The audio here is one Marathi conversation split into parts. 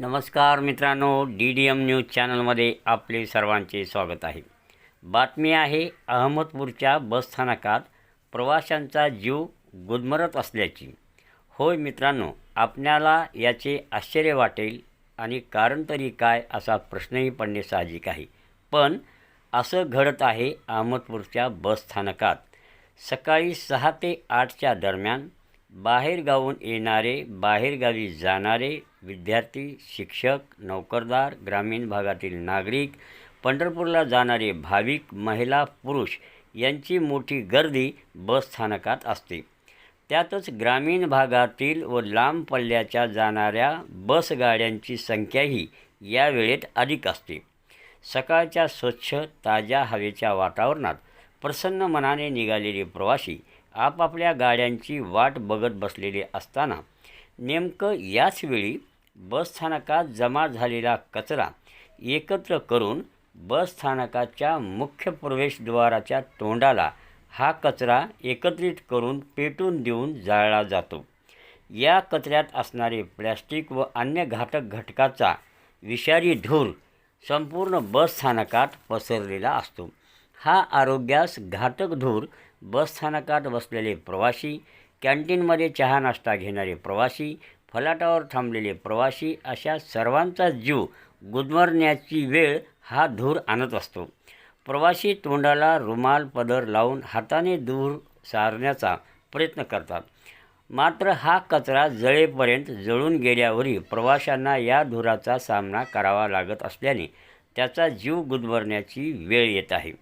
नमस्कार मित्रांनो डी डी एम न्यूज चॅनलमध्ये आपले सर्वांचे स्वागत आहे. बातमी आहे अहमदपूरच्या बसस्थानकात प्रवाशांचा जीव गुदमरत असल्याची. होय मित्रांनो आपल्याला याचे आश्चर्य वाटेल आणि कारण तरी काय असा प्रश्नही पडणे साहजिक आहे. पण असं घडत आहे अहमदपूरच्या बसस्थानकात सकाळी सहा ते आठच्या दरम्यान बाहेरगावून येणारे बाहेरगावी जाणारे विद्यार्थी शिक्षक नोकरदार ग्रामीण भागातील नागरिक पंढरपूरला जाणारे भाविक महिला पुरुष यांची मोठी गर्दी बसस्थानकात असते. त्यातच ग्रामीण भागातील व लांब पल्ल्याच्या जाणाऱ्या बसगाड्यांची संख्याही या वेळेत अधिक असते. सकाळच्या स्वच्छ ताज्या हवेच्या वातावरणात प्रसन्न मनाने निघालेले प्रवासी आपापल्या गाड्यांची वाट बघत बसलेले असताना नेमकं याच वेळी बसस्थानकात जमा झालेला कचरा एकत्र करून बसस्थानकाच्या मुख्य प्रवेशद्वाराच्या तोंडाला हा कचरा एकत्रित करून पेटून देऊन जाळला जातो. या कचऱ्यात असणारे प्लॅस्टिक व अन्य घातक घटकाचा विषारी धूर संपूर्ण बसस्थानकात पसरलेला असतो. हा आरोग्यास घातक धूर बसस्थानकात बसलेले प्रवासी कॅन्टीनमध्ये चहा नाश्ता घेणारे प्रवासी फलाटावर थांबलेले प्रवासी अशा सर्वांचा जीव गुदमरण्याची वेळ हा धूर आणत असतो. प्रवासी तोंडाला रुमाल पदर लावून हाताने धूर सारण्याचा प्रयत्न करतात. मात्र हा कचरा जळेपर्यंत जळून गेल्यावरही प्रवाशांना या धुराचा सामना करावा लागत असल्याने त्याचा जीव गुदमरण्याची वेळ येत आहे.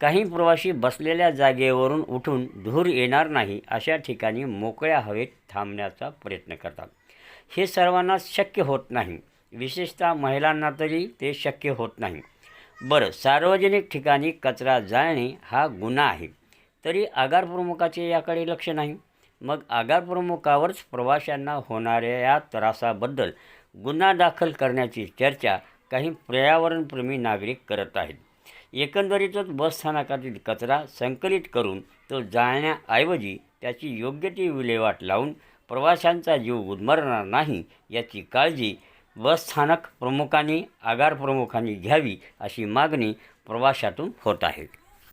काही प्रवासी बसलेल्या जागेवरून उठून धूर येणार नाही अशा ठिकाणी मोकळ्या हवेत थांबण्याचा प्रयत्न करतात. हे सर्वांना शक्य होत नाही. विशेषतः महिलांना तरी ते शक्य होत नाही. बरं सार्वजनिक ठिकाणी कचरा जाळणे हा गुन्हा आहे. तरी आगार प्रमुखाचे याकडे लक्ष नाही. मग आगार प्रमुखावरच प्रवाशांना होणाऱ्या या त्रासाबद्दल गुन्हा दाखल करण्याची चर्चा काही पर्यावरणप्रेमी नागरिक करत आहेत. एकंदरीतच बसस्थानकातील कचरा संकलित करून तो जाळण्याऐवजी त्याची योग्य ती विल्हेवाट लावून प्रवाशांचा जीव गुदमरणार नाही याची काळजी बसस्थानक प्रमुखांनी आगार प्रमुखांनी घ्यावी अशी मागणी प्रवाशातून होत आहे.